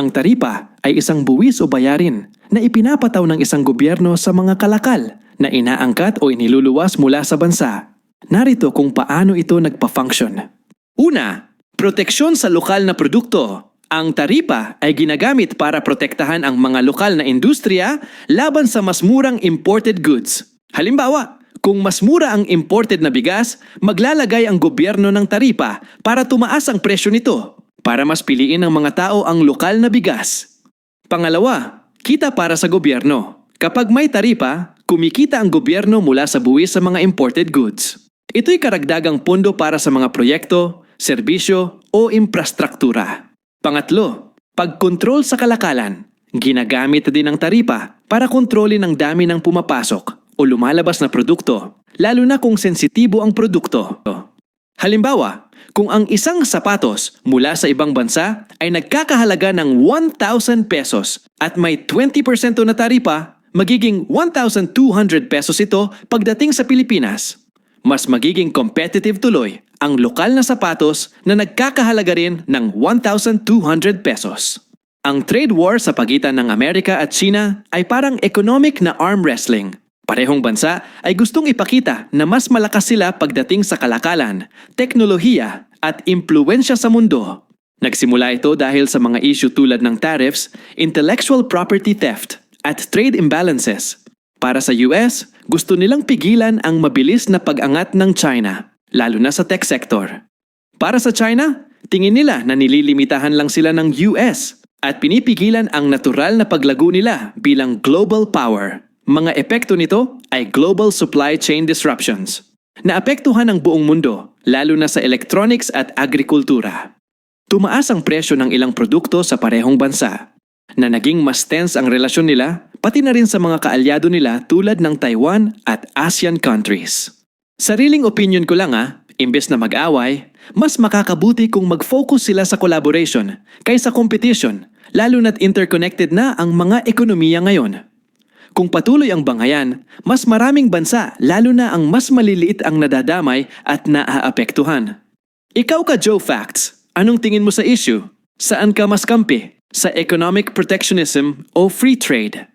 Ang taripa ay isang buwis o bayarin na ipinapataw ng isang gobyerno sa mga kalakal na inaangkat o iniluluwas mula sa bansa. Narito kung paano ito nagpa-function. Una, proteksyon sa lokal na produkto. Ang taripa ay ginagamit para protektahan ang mga lokal na industriya laban sa mas murang imported goods. Halimbawa, kung mas mura ang imported na bigas, maglalagay ang gobyerno ng taripa para tumaas ang presyo nito para mas piliin ng mga tao ang lokal na bigas. Pangalawa, kita para sa gobyerno. Kapag may taripa, kumikita ang gobyerno mula sa buwis sa mga imported goods. Ito'y karagdagang pondo para sa mga proyekto, serbisyo o infrastruktura. Pangatlo, pagkontrol sa kalakalan. Ginagamit din ang taripa para kontrolin ang dami ng pumapasok o lumalabas na produkto, lalo na kung sensitibo ang produkto. Halimbawa, kung ang isang sapatos mula sa ibang bansa ay nagkakahalaga ng 1,000 pesos at may 20% na taripa, magiging 1,200 pesos ito pagdating sa Pilipinas. Mas magiging competitive tuloy ang lokal na sapatos na nagkakahalaga rin ng 1,200 pesos. Ang trade war sa pagitan ng Amerika at China ay parang economic na arm wrestling. Parehong bansa ay gustong ipakita na mas malakas sila pagdating sa kalakalan, teknolohiya at impluensya sa mundo. Nagsimula ito dahil sa mga issue tulad ng tariffs, intellectual property theft at trade imbalances. Para sa US, gusto nilang pigilan ang mabilis na pag-angat ng China, lalo na sa tech sector. Para sa China, tingin nila na nililimitahan lang sila ng US at pinipigilan ang natural na paglago nila bilang global power. Mga epekto nito ay global supply chain disruptions. Naapektuhan ang buong mundo, lalo na sa electronics at agrikultura. Tumaas ang presyo ng ilang produkto sa parehong bansa, na naging mas tense ang relasyon nila pati na rin sa mga kaalyado nila tulad ng Taiwan at ASEAN countries. Sariling opinion ko lang ah, imbes na mag-away, mas makakabuti kung mag-focus sila sa collaboration kaysa competition, lalo na't interconnected na ang mga ekonomiya ngayon. Kung patuloy ang bangayan, mas maraming bansa lalo na ang mas maliliit ang nadadamay at naaapektuhan. Ikaw ka Joe Facts, anong tingin mo sa issue? Saan ka mas kampi? Sa economic protectionism o free trade?